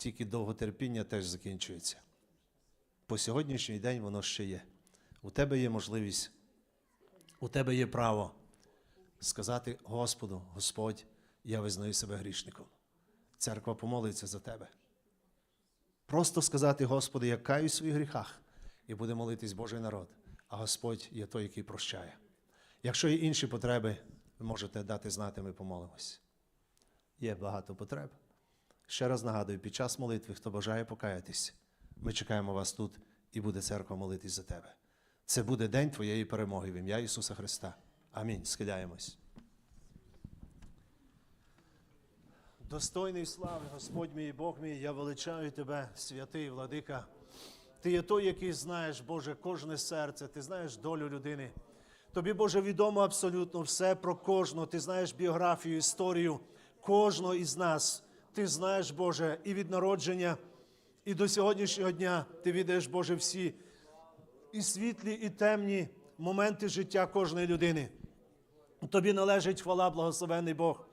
тільки довготерпіння теж закінчується. По сьогоднішній день воно ще є. У тебе є можливість, у тебе є право сказати Господу, Господь, я визнаю себе грішником. Церква помолиться за тебе. Просто сказати, Господи, я каюсь в своїх гріхах, і буде молитись Божий народ, а Господь є той, який прощає. Якщо є інші потреби, ви можете дати знати, ми помолимось. Є багато потреб. Ще раз нагадую, під час молитви, хто бажає покаятись, ми чекаємо вас тут і буде церква молитись за тебе. Це буде день твоєї перемоги в ім'я Ісуса Христа. Амінь. Схиляємось. Достойний слави, Господь мій Бог мій, я величаю тебе, святий владика. Ти є той, який знаєш, Боже, кожне серце, ти знаєш долю людини. Тобі, Боже, відомо абсолютно все про кожного. Ти знаєш біографію, історію кожного із нас. Ти знаєш, Боже, і від народження, і до сьогоднішнього дня ти відаєш, Боже, всі і світлі, і темні моменти життя кожної людини. Тобі належить хвала, благословений Бог.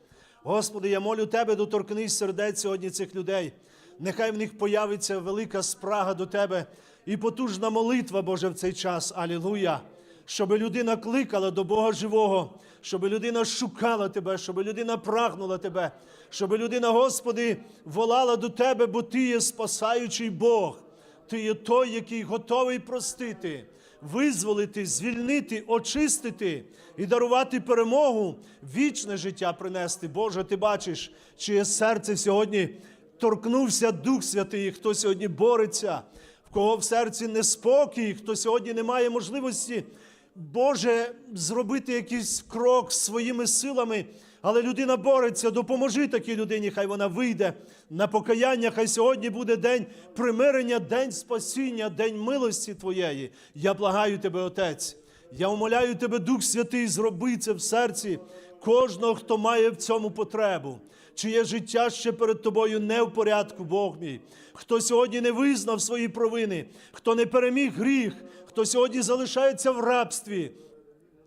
Господи, я молю Тебе, доторкнись сердець сьогодні цих людей. Нехай в них появиться велика спрага до Тебе і потужна молитва, Боже, в цей час. Алілуя! Щоб людина кликала до Бога живого, щоб людина шукала Тебе, щоб людина прагнула Тебе, щоб людина, Господи, волала до Тебе, бо Ти є спасаючий Бог. Ти є той, який готовий простити, визволити, звільнити, очистити і дарувати перемогу, вічне життя принести. Боже, ти бачиш, чиє серце сьогодні торкнувся Дух Святий, хто сьогодні бореться, в кого в серці неспокій, хто сьогодні не має можливості, Боже, зробити якийсь крок своїми силами. Але людина бореться, допоможи такій людині, хай вона вийде на покаяння, хай сьогодні буде день примирення, день спасіння, день милості Твоєї. Я благаю тебе, Отець. Я умоляю тебе, Дух Святий, зроби це в серці кожного, хто має в цьому потребу, чиє життя ще перед тобою не в порядку, Бог мій, хто сьогодні не визнав свої провини, хто не переміг гріх, хто сьогодні залишається в рабстві,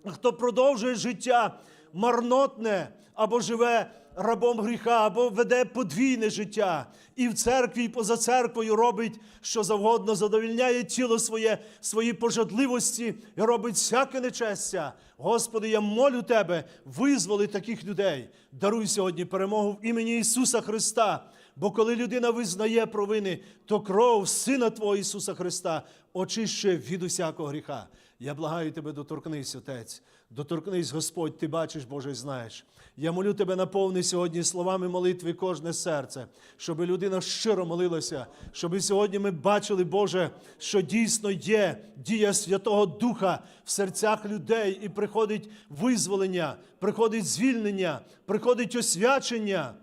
хто продовжує життя марнотне або живе рабом гріха, або веде подвійне життя, і в церкві, і поза церквою робить що завгодно, задовільняє тіло своє, свої пожадливості і робить всяке нечестя. Господи, я молю Тебе, визволи таких людей. Даруй сьогодні перемогу в імені Ісуса Христа. Бо коли людина визнає провини, то кров Сина Твого Ісуса Христа очищує від усякого гріха. Я благаю тебе, доторкнись, Отець, доторкнись, Господь, ти бачиш, Боже, і знаєш. Я молю тебе, наповни сьогодні словами молитви кожне серце, щоб людина щиро молилася, щоб сьогодні ми бачили, Боже, що дійсно є дія Святого Духа в серцях людей, і приходить визволення, приходить звільнення, приходить освячення.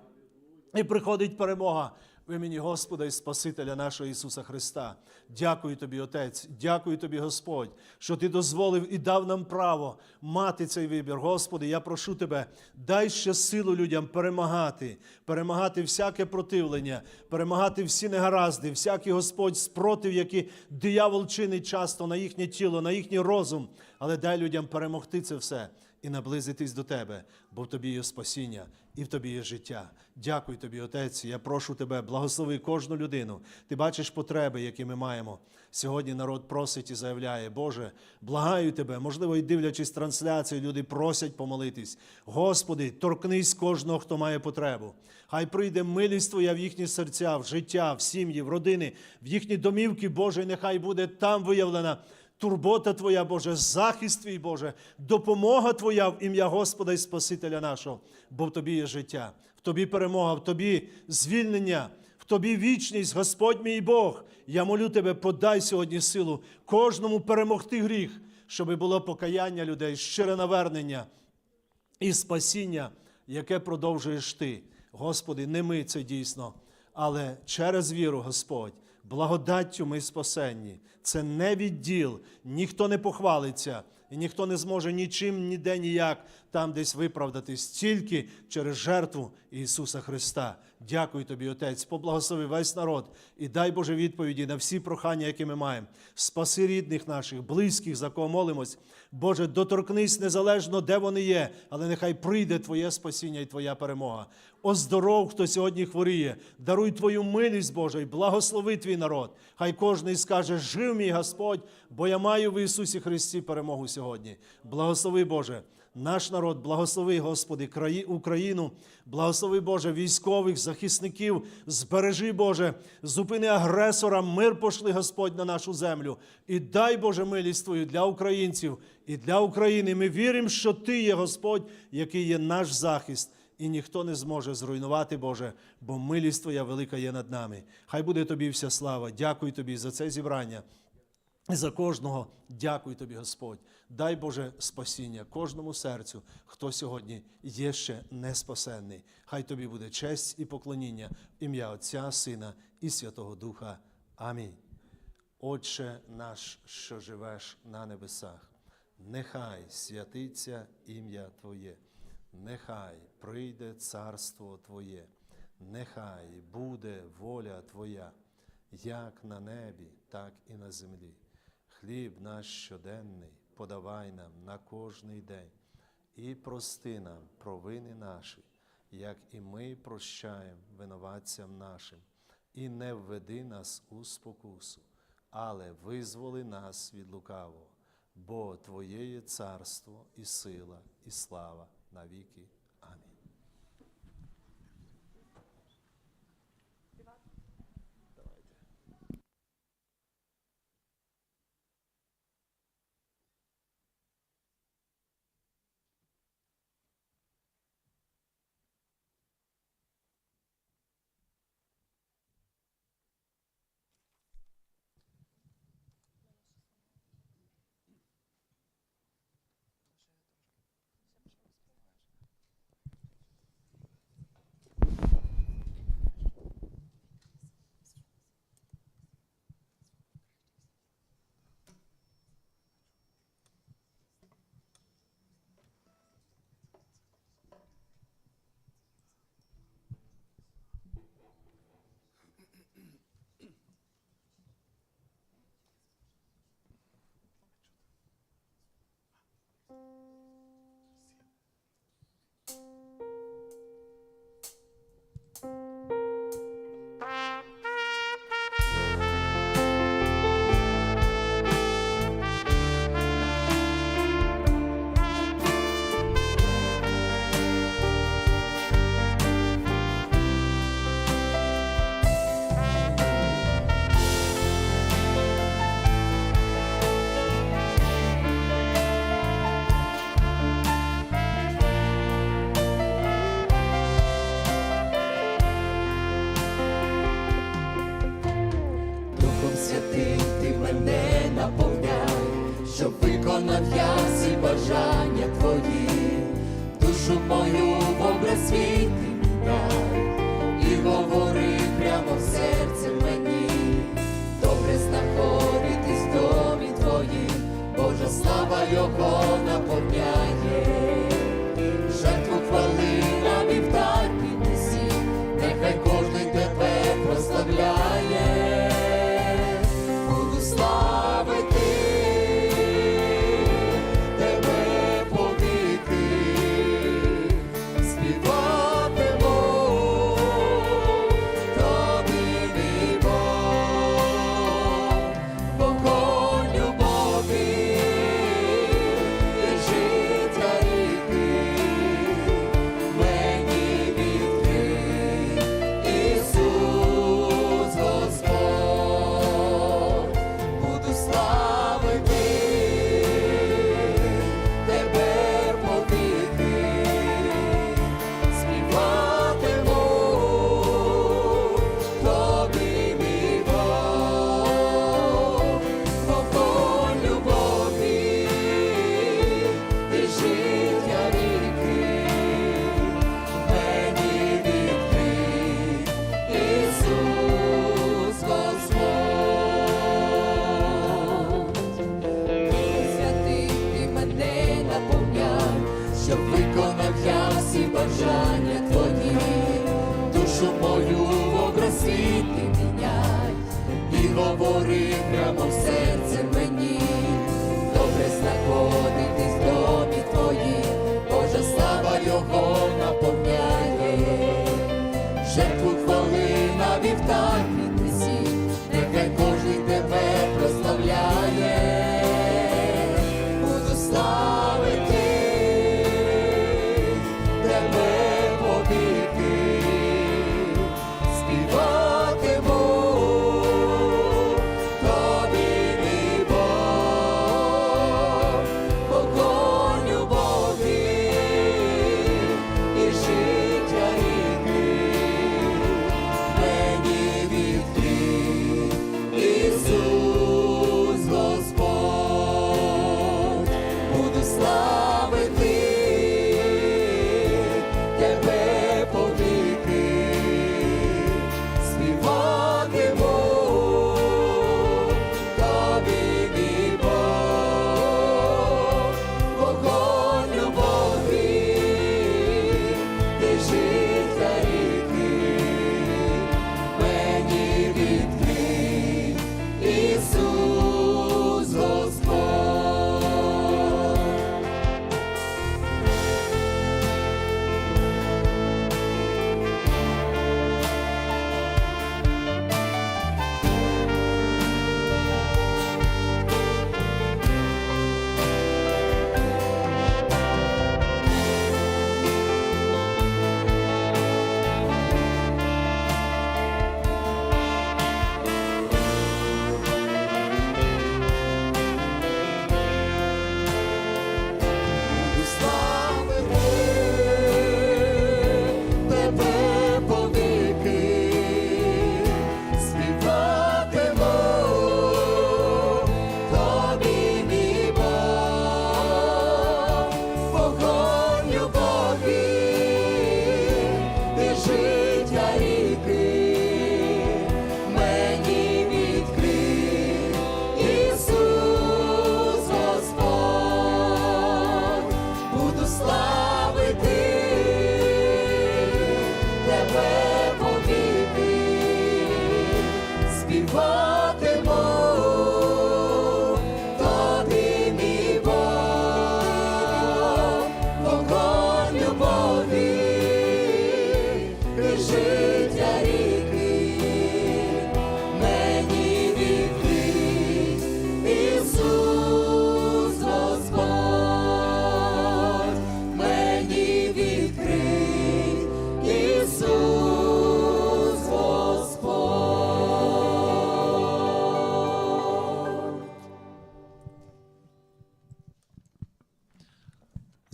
І приходить перемога в імені Господа і Спасителя нашого Ісуса Христа. Дякую тобі, Отець, дякую тобі, Господь, що Ти дозволив і дав нам право мати цей вибір. Господи, я прошу Тебе, дай ще силу людям перемагати, перемагати всяке противлення, перемагати всі негаразди, всякий Господь спротив, який диявол чинить часто на їхнє тіло, на їхній розум. Але дай людям перемогти це все і наблизитись до Тебе, бо в Тобі є спасіння і в Тобі є життя. Дякую Тобі, Отець. Я прошу Тебе, благослови кожну людину. Ти бачиш потреби, які ми маємо. Сьогодні народ просить і заявляє, Боже, благаю Тебе, можливо, і дивлячись трансляцію, люди просять помолитись. Господи, торкнись кожного, хто має потребу. Хай прийде милість Твоя в їхні серця, в життя, в сім'ї, в родини, в їхні домівки, Боже, і нехай буде там виявлена турбота Твоя, Боже, захист Твій, Боже, допомога Твоя в ім'я Господа і Спасителя нашого, бо в Тобі є життя, в Тобі перемога, в Тобі звільнення, в Тобі вічність, Господь мій Бог. Я молю Тебе, подай сьогодні силу кожному перемогти гріх, щоб було покаяння людей, щире навернення і спасіння, яке продовжуєш Ти. Господи, не ми це дійсно, але через віру, Господь, благодаттю ми спасенні. Це не відділ, ніхто не похвалиться, і ніхто не зможе нічим, ніде ніяк там десь виправдатись, тільки через жертву Ісуса Христа. Дякую тобі, Отець. Поблагослови весь народ і дай Боже відповіді на всі прохання, які ми маємо. Спаси рідних наших, близьких, за кого молимось. Боже, доторкнись незалежно, де вони є, але нехай прийде Твоє спасіння і Твоя перемога. Оздоров, хто сьогодні хворіє, даруй Твою милість, Боже, і благослови твій народ. Хай кожний скаже: Жив мій Господь, бо я маю в Ісусі Христі перемогу сьогодні. Благослови, Боже. Наш народ, благослови, Господи, краї- Україну, благослови, Боже, військових, захисників, збережи, Боже, зупини агресора, мир пошли, Господь, на нашу землю. І дай, Боже, милість Твою для українців і для України. Ми віримо, що Ти є Господь, який є наш захист. І ніхто не зможе зруйнувати, Боже, бо милість Твоя велика є над нами. Хай буде тобі вся слава. Дякую тобі за це зібрання. І за кожного дякую тобі, Господь. Дай Боже спасіння кожному серцю, хто сьогодні є ще не спасенний. Хай тобі буде честь і поклоніння в ім'я Отця, Сина і Святого Духа. Амінь. Отче наш, що живеш на небесах, нехай святиться ім'я Твоє, нехай прийде царство Твоє, нехай буде воля Твоя, як на небі, так і на землі. Хліб наш щоденний подавай нам на кожний день, і прости нам провини наші, як і ми прощаємо винуватцям нашим, і не введи нас у спокусу, але визволи нас від лукавого, бо Твоє є царство і сила, і слава навіки. slow.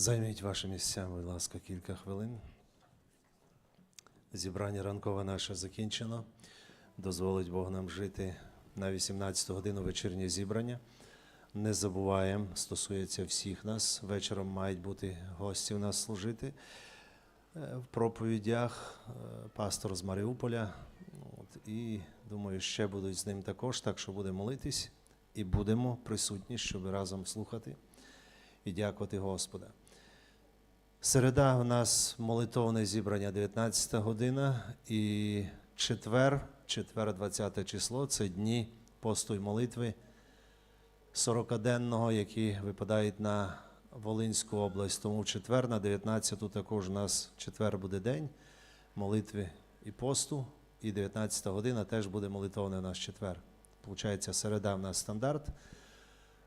Займіть ваші місця, будь ласка, кілька хвилин. Зібрання ранкове наше закінчено. Дозволить Бог нам жити на 18 годину вечірнє зібрання. Не забуваємо, стосується всіх нас. Вечором мають бути гості у нас служити. Е, В проповідях е, пастор з Маріуполя. От, і думаю, ще будуть з ним також, так що будемо молитись і будемо присутні, щоб разом слухати і дякувати Господа. Середа у нас молитовне зібрання 19 година і четвер, четвер 20 число це дні посту й молитви 40-денного, які випадають на Волинську область. Тому в четвер на 19 також у нас четвер буде день молитви і посту, і 19 година теж буде молитовне у нас четвер. Получається, середа в нас стандарт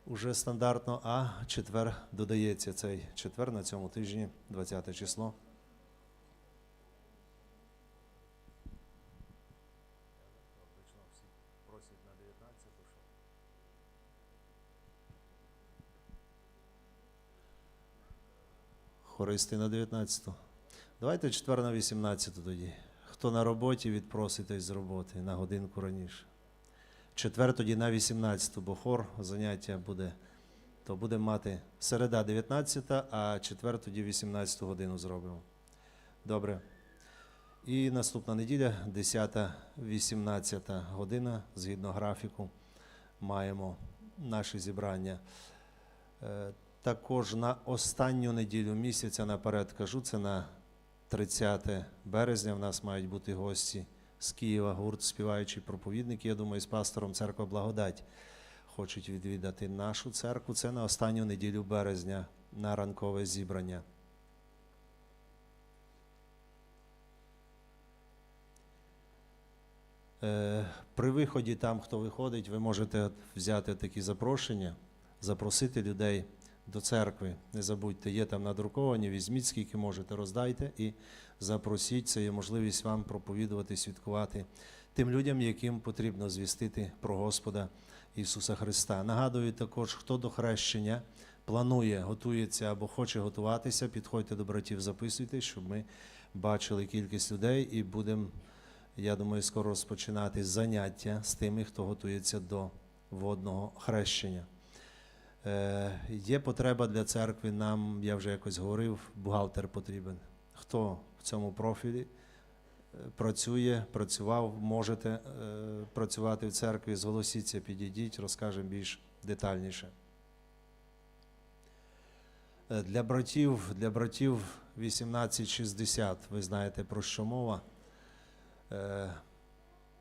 уже стандартно, а четвер додається цей четвер на цьому тижні, 20 число. Хористи на 19. Давайте четвер на 18 тоді. Хто на роботі, відпроситесь з роботи на годинку раніше. Четвер тоді на 18, бо хор заняття буде, то будемо мати середа 19, а четвер тоді 18 годину зробимо. Добре. І наступна неділя, 10-18 година, згідно графіку, маємо наше зібрання. Е, Також на останню неділю місяця наперед кажу, це на 30 березня. В нас мають бути гості з Києва, гурт співаючий проповідник, я думаю, з пастором церква Благодать. хочуть відвідати нашу церкву. Це на останню неділю березня на ранкове зібрання. Е, При виході там, хто виходить, ви можете взяти такі запрошення, запросити людей до церкви. Не забудьте, є там надруковані, візьміть скільки можете, роздайте і запросіть. Це є можливість вам проповідувати, свідкувати тим людям, яким потрібно звістити про Господа Ісуса Христа. Нагадую також, хто до хрещення планує, готується або хоче готуватися, підходьте до братів, записуйте, щоб ми бачили кількість людей і будемо, я думаю, скоро розпочинати заняття з тими, хто готується до водного хрещення. Е, є потреба для церкви. Нам, я вже якось говорив, бухгалтер потрібен. Хто в цьому профілі е, працює, працював, можете е, працювати в церкві, зголосіться, підійдіть, розкажемо більш детальніше. Для братів, для братів 1860, ви знаєте про що мова.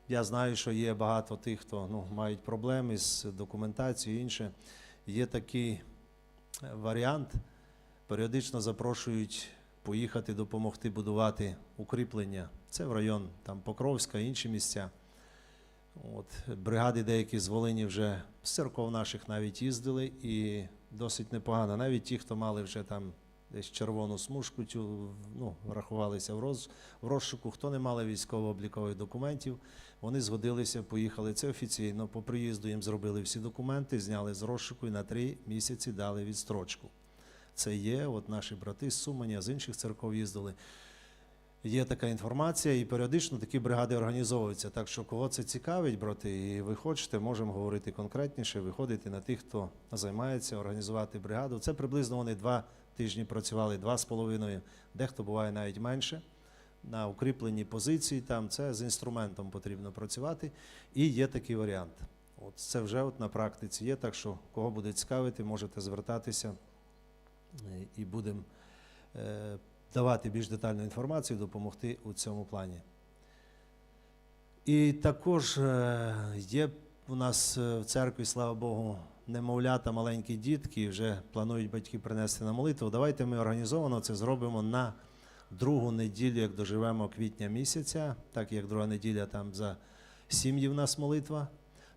Я знаю, що є багато тих, хто ну, мають проблеми з документацією і інше. Є такий е, варіант, періодично запрошують поїхати допомогти будувати укріплення. Це в район там, Покровська, інші місця. От, бригади деякі з Волині вже з церков наших навіть їздили і досить непогано. Навіть ті, хто мали вже там десь червону смужку, цю, ну, рахувалися в, роз, в розшуку, хто не мали військово-облікових документів, вони згодилися, поїхали. Це офіційно. По приїзду їм зробили всі документи, зняли з розшуку і на три місяці дали відстрочку. Це є, от наші брати з Сумані, з інших церков їздили. Є така інформація, і періодично такі бригади організовуються. Так що, кого це цікавить, брати, і ви хочете, можемо говорити конкретніше, виходити на тих, хто займається, організувати бригаду. Це приблизно вони два тижні працювали, два з половиною, дехто буває навіть менше. На укріпленій позиції там це з інструментом потрібно працювати. І є такий варіант. От це вже от на практиці є. Так що, кого буде цікавити, можете звертатися е, і будемо е, давати більш детальну інформацію, допомогти у цьому плані. І також е, є у нас в церкві, слава Богу, немовлята, маленькі дітки, вже планують батьки принести на молитву. Давайте ми організовано це зробимо на другу неділю, як доживемо квітня місяця, так як друга неділя там за сім'ї в нас молитва.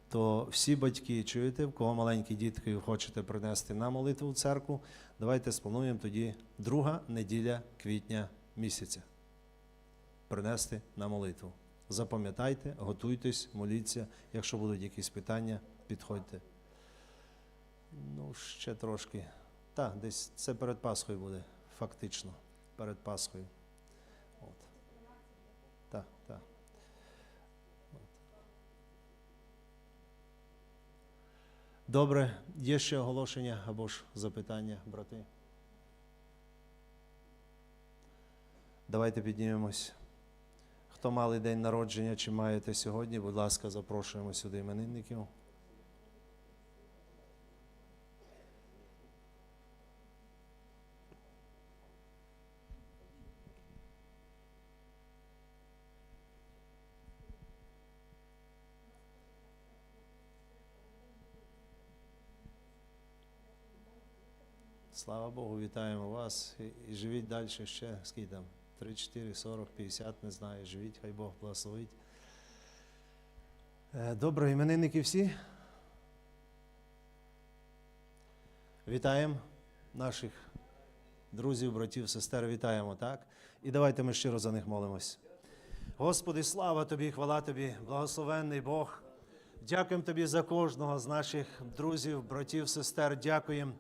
То всі батьки чуєте, в кого маленькі дітки хочете принести на молитву в церкву, давайте сплануємо тоді друга неділя квітня місяця. Принести на молитву. Запам'ятайте, готуйтесь, моліться. Якщо будуть якісь питання, підходьте. Ну, ще трошки. Так, десь це перед Пасхою буде, фактично. Перед Пасхою. От. Так, так. Добре, є ще оголошення або ж запитання, брати. Давайте піднімемось. Хто мали день народження чи маєте сьогодні, будь ласка, запрошуємо сюди іменинників. Слава Богу, вітаємо вас і, живіть далі ще, скільки там, 3, 4, 40, 50, не знаю, живіть, хай Бог благословить. Е, Добре, іменинники всі. Вітаємо наших друзів, братів, сестер, вітаємо, так? І давайте ми щиро за них молимось. Господи, слава Тобі, хвала Тобі, благословенний Бог. Дякуємо Тобі за кожного з наших друзів, братів, сестер. Дякуємо.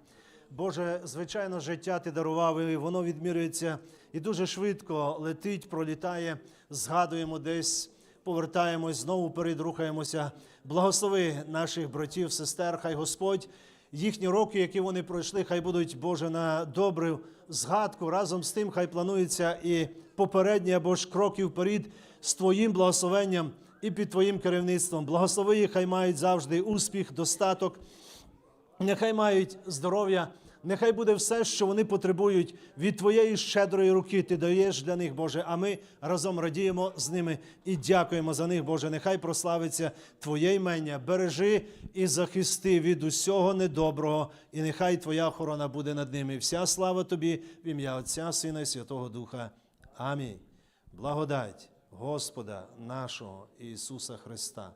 Боже, звичайно, життя ти дарував, і воно відмірюється і дуже швидко летить, пролітає. Згадуємо десь, повертаємось, знову перед рухаємося. Благослови наших братів, сестер, хай Господь. Їхні роки, які вони пройшли, хай будуть, Боже, на добру згадку. Разом з тим, хай планується і попередні або ж кроки вперед з Твоїм благословенням і під Твоїм керівництвом. Благослови їх, хай мають завжди успіх, достаток. Нехай мають здоров'я Нехай буде все, що вони потребують від Твоєї щедрої руки. Ти даєш для них, Боже. А ми разом радіємо з ними і дякуємо за них, Боже. Нехай прославиться Твоє імення. Бережи і захисти від усього недоброго, і нехай Твоя охорона буде над ними. Вся слава Тобі в ім'я Отця, Сина і Святого Духа. Амінь. Благодать Господа нашого Ісуса Христа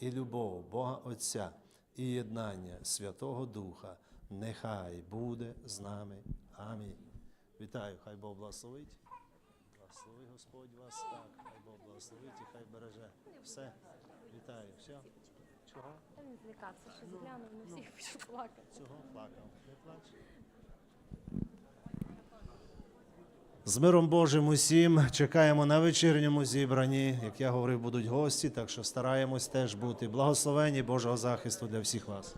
і любов Бога Отця і єднання Святого Духа нехай буде з нами. Амінь. Вітаю, хай Бог благословить. Благослови Господь вас так, хай Бог благословить і хай береже. Все. Вітаю. Все. Чого? Та не злякався, що зглянув на всіх почав плакати. Цього плакав. Не плач. З миром Божим усім чекаємо на вечірньому зібранні. Як я говорив, будуть гості, так що стараємось теж бути благословені Божого захисту для всіх вас.